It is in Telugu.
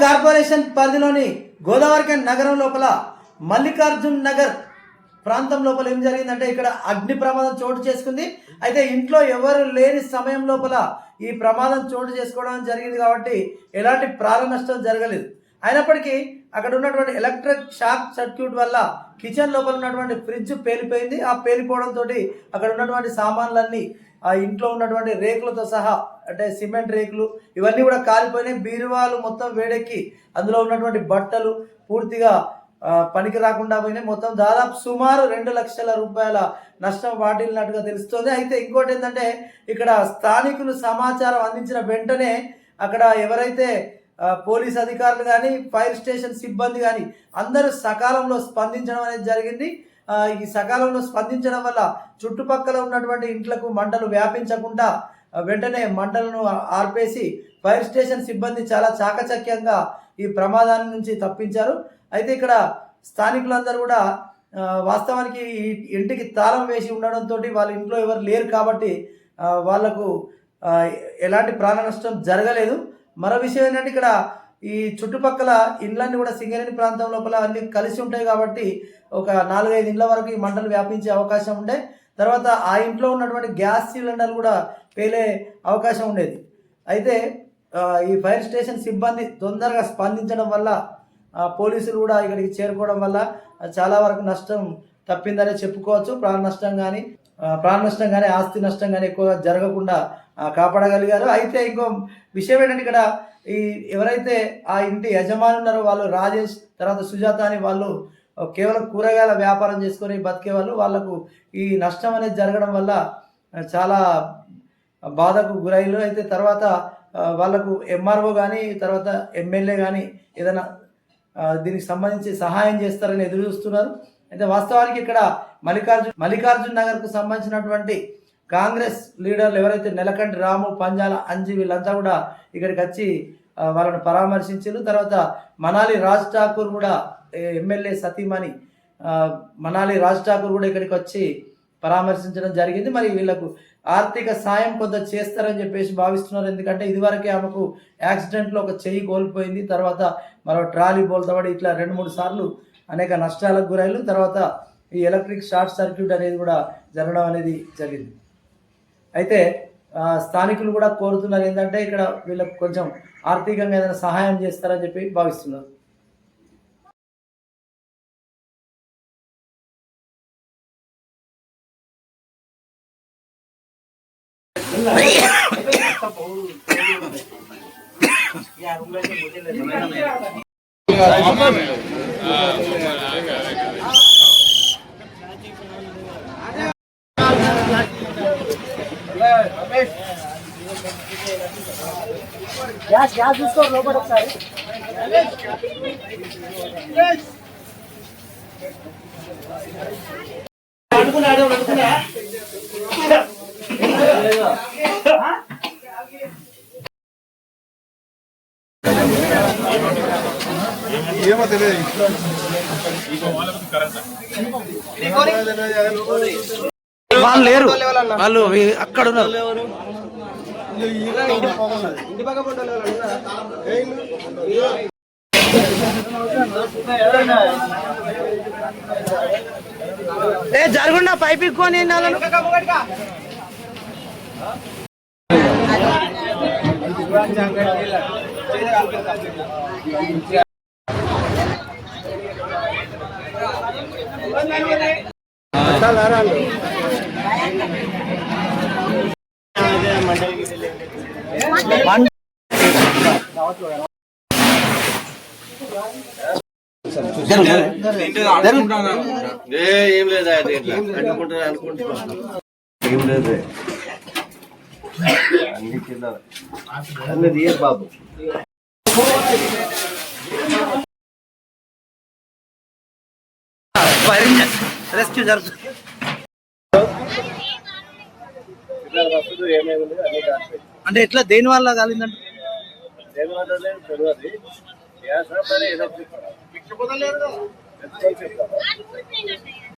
కార్పొరేషన్ పరిధిలోని గోదావరి నగరం లోపల మల్లికార్జున్ నగర్ ప్రాంతం లోపల ఏం జరిగిందంటే ఇక్కడ అగ్ని ప్రమాదం చోటు చేసుకుంది. అయితే ఇంట్లో ఎవరు లేని సమయం లోపల ఈ ప్రమాదం చోటు చేసుకోవడం జరిగింది కాబట్టి ఎలాంటి ప్రాణ నష్టం జరగలేదు. అయినప్పటికీ అక్కడ ఉన్నటువంటి ఎలక్ట్రిక్ షాక్ సర్క్యూట్ వల్ల కిచెన్ లోపల ఉన్నటువంటి ఫ్రిడ్జ్ పేలిపోయింది. ఆ పేలిపోవడంతో అక్కడ ఉన్నటువంటి సామాన్లన్నీ ఆ ఇంట్లో ఉన్నటువంటి రేకులతో సహా అంటే సిమెంట్ రేకులు ఇవన్నీ కూడా కాలిపోయినాయి. బీరువాలు మొత్తం వేడెక్కి అందులో ఉన్నటువంటి బట్టలు పూర్తిగా పనికి రాకుండా పోయినాయి. మొత్తం దాదాపు సుమారు రెండు లక్షల రూపాయల నష్టం వాటిల్లినట్టుగా తెలుస్తోంది. అయితే ఇంకోటి ఏంటంటే ఇక్కడ స్థానికులు సమాచారం అందించిన వెంటనే అక్కడ ఎవరైతే పోలీస్ అధికారులు కానీ ఫైర్ స్టేషన్ సిబ్బంది కానీ అందరూ సకాలంలో స్పందించడం అనేది జరిగింది. ఈ సకాలంలో స్పందించడం వల్ల చుట్టుపక్కల ఉన్నటువంటి ఇంట్లకు మంటలు వ్యాపించకుండా వెంటనే మంటలను ఆర్పేసి ఫైర్ స్టేషన్ సిబ్బంది చాలా చాకచక్యంగా ఈ ప్రమాదాన్ని నుంచి తప్పించారు. అయితే ఇక్కడ స్థానికులందరూ కూడా వాస్తవానికి ఈ ఇంటికి తాళం వేసి ఉండడంతో వాళ్ళ ఇంట్లో ఎవరు లేరు కాబట్టి వాళ్ళకు వాళ్ళకు ఎలాంటి ప్రాణ నష్టం జరగలేదు. మరో విషయం ఏంటంటే ఇక్కడ ఈ చుట్టుపక్కల ఇండ్లన్నీ కూడా సింగరేణి ప్రాంతం లోపల అన్ని కలిసి ఉంటాయి కాబట్టి ఒక నాలుగైదు ఇండ్ల వరకు ఈ మంటలు వ్యాపించే అవకాశం ఉండే. తర్వాత ఆ ఇంట్లో ఉన్నటువంటి గ్యాస్ సిలిండర్లు కూడా పేలే అవకాశం ఉండేది. అయితే ఈ ఫైర్ స్టేషన్ సిబ్బంది తొందరగా స్పందించడం వల్ల పోలీసులు కూడా ఇక్కడికి చేరుకోవడం వల్ల చాలా వరకు నష్టం తప్పిందనే చెప్పుకోవచ్చు. ప్రాణ నష్టం కానీ ప్రాణ నష్టం కానీ ఆస్తి నష్టం కానీ ఎక్కువ జరగకుండా కాపాడగలిగారు. అయితే ఇంకో విషయం ఏంటంటే ఇక్కడ ఈ ఎవరైతే ఆ ఇంటి యజమాని ఉన్నారో వాళ్ళు రాజేష్ తర్వాత సుజాత అని వాళ్ళు కేవలం కూరగాయల వ్యాపారం చేసుకొని బతికే వాళ్ళు వాళ్ళకు ఈ నష్టం అనేది జరగడం వల్ల చాలా బాధకు గురైలు అయితే తర్వాత వాళ్ళకు ఎంఆర్ఓ కానీ తర్వాత ఎమ్మెల్యే కానీ ఏదైనా దీనికి సంబంధించి సహాయం చేస్తారని ఎదురు చూస్తున్నారు అయితే వాస్తవానికి ఇక్కడ మల్లికార్జున్ మల్లికార్జున్ నగర్కు సంబంధించినటువంటి కాంగ్రెస్ లీడర్లు ఎవరైతే నెలకంటి రాము పంజాల అంజి వీళ్ళంతా కూడా ఇక్కడికి వచ్చి వాళ్ళని పరామర్శించారు. తర్వాత మనాలి రాజ్ ఠాకూర్ కూడా ఎమ్మెల్యే సతీమణి మనాలి రాజ్ ఠాకూర్ కూడా ఇక్కడికి వచ్చి పరామర్శించడం జరిగింది. మరి వీళ్ళకు ఆర్థిక సాయం కొంత చేస్తారని చెప్పేసి భావిస్తున్నారు. ఎందుకంటే ఇదివరకే ఆమెకు యాక్సిడెంట్లో ఒక చెయ్యి కోల్పోయింది. తర్వాత మరో ట్రాలీ బోల్తబడి ఇట్లా రెండు మూడు సార్లు అనేక నష్టాలకు గురైలు తర్వాత ఈ ఎలక్ట్రిక్ షార్ట్ సర్క్యూట్ అనేది కూడా జరగడం అనేది జరిగింది. అయితే స్థానికులు కూడా కోరుతున్నారు ఏంటంటే ఇక్కడ వీళ్ళకు కొంచెం ఆర్థికంగా ఏదైనా సహాయం చేస్తారని చెప్పి భావిస్తున్నారు. గ్యాస్ గ్యాస్ తీసుకో లోపల ఒకసారి అనుకున్నాడు అనుకున్నా ఏమో తెలియదు. వాళ్ళు లేరు. వాళ్ళు అక్కడ ఉన్నారు. ఏ జరుగుండా పైపు ఎక్కువని ఏ ఏం లేదు అది ఇట్లా అనుకుంటా అనుకుంటున్నా ఏం లేదు. అన్ని తిన్నారు బాబు రెస్క్యూ జరుగుతుంది. అంటే ఎట్లా దేని వల్ల కాలిందండి? దేని